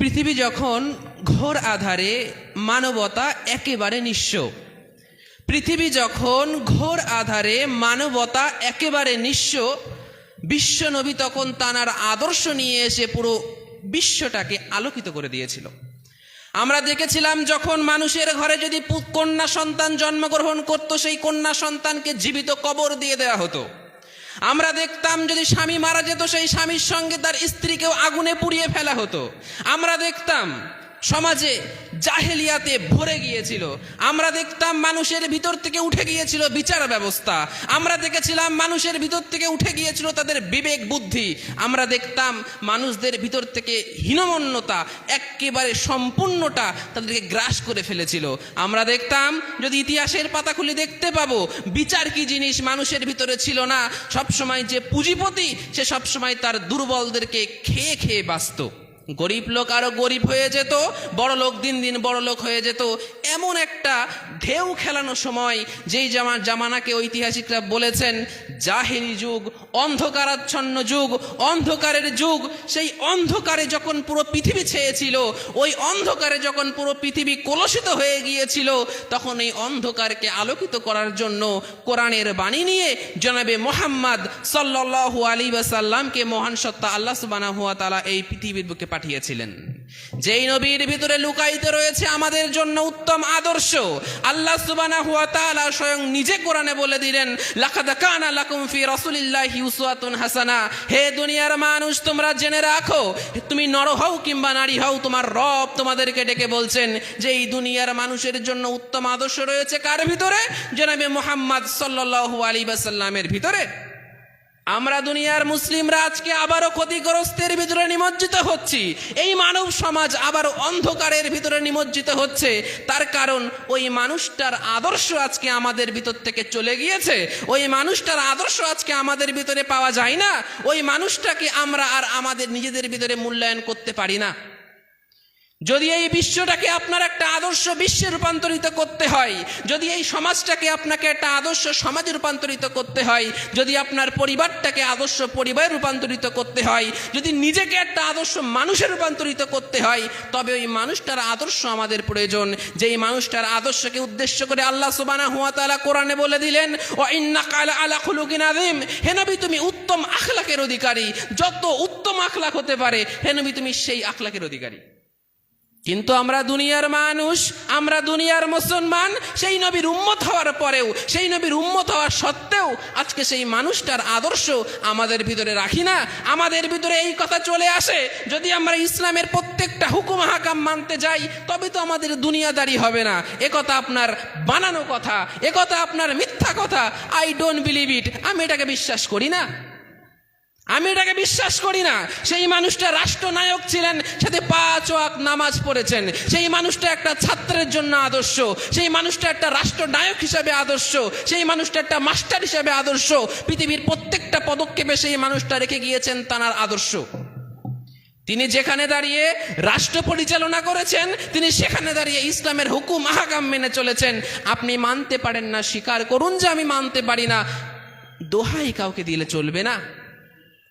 পৃথিবী যখন ঘোর আধারে মানবতা একেবারে নিঃস্ব। পৃথিবী যখন ঘোর আধারে মানবতা একেবারে নিঃস্ব বিশ্বনবী তখন তানার আদর্শ নিয়ে এসে পুরো বিশ্বটাকে আলোকিত করে দিয়েছিল। আমরা দেখেছিলাম যখন মানুষের ঘরে যদি কন্যা সন্তান জন্মগ্রহণ করত, সেই কন্যা সন্তানকে জীবিত কবর দিয়ে দেওয়া হতো। আমরা দেখতাম যদি স্বামী মারা যেত, সেই স্বামীর সঙ্গে তার স্ত্রীকেও আগুনে পুড়িয়ে ফেলা হতো। আমরা দেখতাম সমাজে জাহেলিয়াতে ভরে গিয়েছিল। আমরা দেখতাম মানুষের ভিতর থেকে উঠে গিয়েছিল বিচার ব্যবস্থা। আমরা দেখেছিলাম মানুষের ভিতর থেকে উঠে গিয়েছিল তাদের বিবেক বুদ্ধি। আমরা দেখতাম মানুষদের ভিতর থেকে হীনমন্যতা একেবারে সম্পূর্ণটা তাদেরকে গ্রাস করে ফেলেছিল। আমরা দেখতাম যদি ইতিহাসের পাতা খুলে দেখতে পাবো, বিচার কি জিনিস মানুষের ভিতরে ছিল না? সবসময় যে পুঁজিপতি, সে সবসময় তার দুর্বলদেরকে খেয়ে খেয়ে বাঁচত। গরিব লোক আরও গরিব হয়ে যেত, বড় লোক দিন দিন বড় লোক হয়ে যেত। এমন একটা ঢেউ খেলানো সময়, যেই জামা জামানাকে ঐতিহাসিকরা বলেছেন জাহেরি যুগ, অন্ধকারাচ্ছন্ন যুগ, অন্ধকারের যুগ। সেই অন্ধকারে যখন পুরো পৃথিবী ছেয়েছিল, ওই অন্ধকারে যখন পুরো পৃথিবী কলুষিত হয়ে গিয়েছিল, তখন এই অন্ধকারকে আলোকিত করার জন্য কোরআনের বাণী নিয়ে জনাবে মোহাম্মদ সাল্লাল্লাহু আলী ওয়াসাল্লামকে মহান সত্তা আল্লাহ সুবানা হুয়া তালা এই পৃথিবীর বুকে পাঠিয়েছিলেন। যেই নবীর ভিতরে লুকায়িত রয়েছে আমাদের জন্য উত্তম আদর্শ, আল্লাহ সুবানা হুয়া তাআলা স্বয়ং নিজে কোরআনে বলে দিলেন, লাকাদ কানা লাকুম ফি রাসূলিল্লাহি উসওয়াতুন হাসানা। হে দুনিয়ার মানুষ, তোমরা জেনে রাখো, তুমি নর হও কিংবা নারী হও, তোমার রব তোমাদেরকে ডেকে বলছেন যে এই দুনিয়ার মানুষের জন্য উত্তম আদর্শ রয়েছে কার ভিতরে? জনাবে মোহাম্মদ সাল্লাল্লাহু আলাইহি ওয়াসাল্লামের ভিতরে। আমরা দুনিয়ার মুসলিমরা আজকে আবারও ক্ষতিগ্রস্তের ভিতরে নিমজ্জিত হচ্ছি। এই মানব সমাজ আবার অন্ধকারের ভিতরে নিমজ্জিত হচ্ছে। তার কারণ ওই মানুষটার আদর্শ আজকে আমাদের ভিতর থেকে চলে গিয়েছে। ওই মানুষটার আদর্শ আজকে আমাদের ভিতরে পাওয়া যায় না। ওই মানুষটাকে আমরা আর আমাদের নিজেদের ভিতরে মূল্যায়ন করতে পারি না। যদি এই বিশ্বটাকে আপনার একটা আদর্শ বিশ্বে রূপান্তরিত করতে হয়, যদি এই সমাজটাকে আপনাকে একটা আদর্শ সমাজে রূপান্তরিত করতে হয়, যদি আপনার পরিবারটাকে আদর্শ পরিবারে রূপান্তরিত করতে হয়, যদি নিজেকে একটা আদর্শ মানুষে রূপান্তরিত করতে হয়, তবে ওই মানুষটার আদর্শ আমাদের প্রয়োজন। যেই মানুষটার আদর্শকে উদ্দেশ্য করে আল্লাহ সুবানা হুয়া তাআলা কোরআনে বলে দিলেন ও ইন্না কালা আলা খুলুকিন আযীম। হে নবী, তুমি উত্তম আখলাকের অধিকারী। যত উত্তম আখলাক হতে পারে হেনবি তুমি সেই আখলাকের অধিকারী। কিন্তু আমরা দুনিয়ার মানুষ, আমরা দুনিয়ার মুসলমান, সেই নবীর উম্মত হওয়ার পরেও, সেই নবীর উম্মত হওয়ার সত্ত্বেও আজকে সেই মানুষটার আদর্শ আমাদের ভিতরে রাখি না, আমাদের ভিতরে এই কথা চলে আসে, যদি আমরা ইসলামের প্রত্যেকটা হুকুম হাকাম মানতে যাই, তবে তো আমাদের দুনিয়াদারি হবে না। এ কথা আপনার বানানো কথা, এ কথা আপনার মিথ্যা কথা আই ডোন্ট বিলিভ ইট আমি এটাকে বিশ্বাস করি না। আমি এটাকে বিশ্বাস করি না। সেই মানুষটা রাষ্ট্রনায়ক ছিলেন সাথে পাঁচ ওয়াক নামাজ পড়েছেন। সেই মানুষটা একটা ছাত্রের জন্য আদর্শ। সেই মানুষটা একটা রাষ্ট্রনায়ক হিসাবে আদর্শ। সেই মানুষটা একটা মাস্টার হিসাবে আদর্শ। পৃথিবীর প্রত্যেকটা পদক্ষেপে সেই মানুষটা রেখে গিয়েছেন তানার আদর্শ। তিনি যেখানে দাঁড়িয়ে রাষ্ট্র পরিচালনা করেছেন, তিনি সেখানে দাঁড়িয়ে ইসলামের হুকুম, আহাকাম মেনে চলেছেন। আপনি মানতে পারেন না, স্বীকার করুন যে আমি মানতে পারি না। দোহাই কাউকে দিলে চলবে না।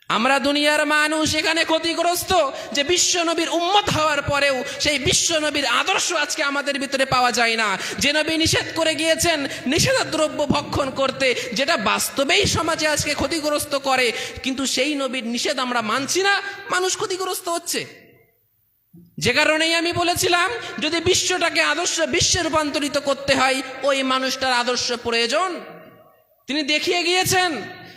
আমরা দুনিয়ার মানুষ এখানে ক্ষতিগ্রস্ত, যে বিশ্ব নবীর উম্মত হওয়ার পরেও সেই বিশ্ব নবীর আদর্শ আজকে আমাদের ভিতরে পাওয়া যায় না। যে নবী নিষেধ করে গিয়েছেন, নিষেধাদ্রব্য ভক্ষণ করতে, যেটা বাস্তবেই সমাজে আজকে ক্ষতিগ্রস্ত করে, কিন্তু সেই নবীর নিষেধ আমরা মানছি না, মানুষ ক্ষতিগ্রস্ত হচ্ছে। যে কারণেই আমি বলেছিলাম, যদি বিশ্বটাকে আদর্শ বিশ্বে রূপান্তরিত করতে হয়, ওই মানুষটার আদর্শ প্রয়োজন। তিনি দেখিয়ে গিয়েছেন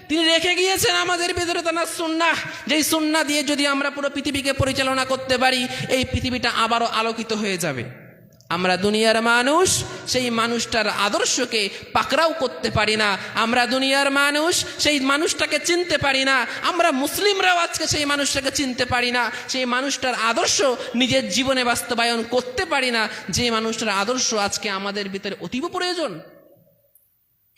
তিনি রেখে গিয়েছেন আমাদের ভিতরে তার সুন্না। যেই সুন্না দিয়ে যদি আমরা পুরো পৃথিবীকে পরিচালনা করতে পারি, এই পৃথিবীটা আবারও আলোকিত হয়ে যাবে। আমরা দুনিয়ার মানুষ, সেই মানুষটার আদর্শকে পাকড়াও করতে পারি না। আমরা দুনিয়ার মানুষ, সেই মানুষটাকে চিনতে পারি না। আমরা মুসলিমরাও আজকে সেই মানুষটাকে চিনতে পারি না। সেই মানুষটার আদর্শ নিজের জীবনে বাস্তবায়ন করতে পারি না। যে মানুষটার আদর্শ আজকে আমাদের ভিতরে অতীব প্রয়োজন।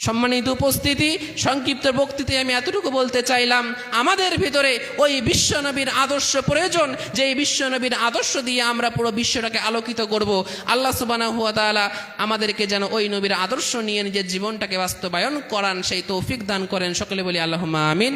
সম্মানিত উপস্থিতি, সংক্ষিপ্ত বক্তৃতায় আমি এতটুকু বলতে চাইলাম, আমাদের ভিতরে ওই বিশ্বনবীর আদর্শ প্রয়োজন যে এই বিশ্বনবীর আদর্শ দিয়ে আমরা পুরো বিশ্বটাকে আলোকিত করব। আল্লাহ সুবানা হুয়া তালা আমাদেরকে যেন ওই নবীর আদর্শ নিয়ে নিজের জীবনটাকে বাস্তবায়ন করান সেই তৌফিক দান করেন। সকলে বলি আল্লাহ আমিন।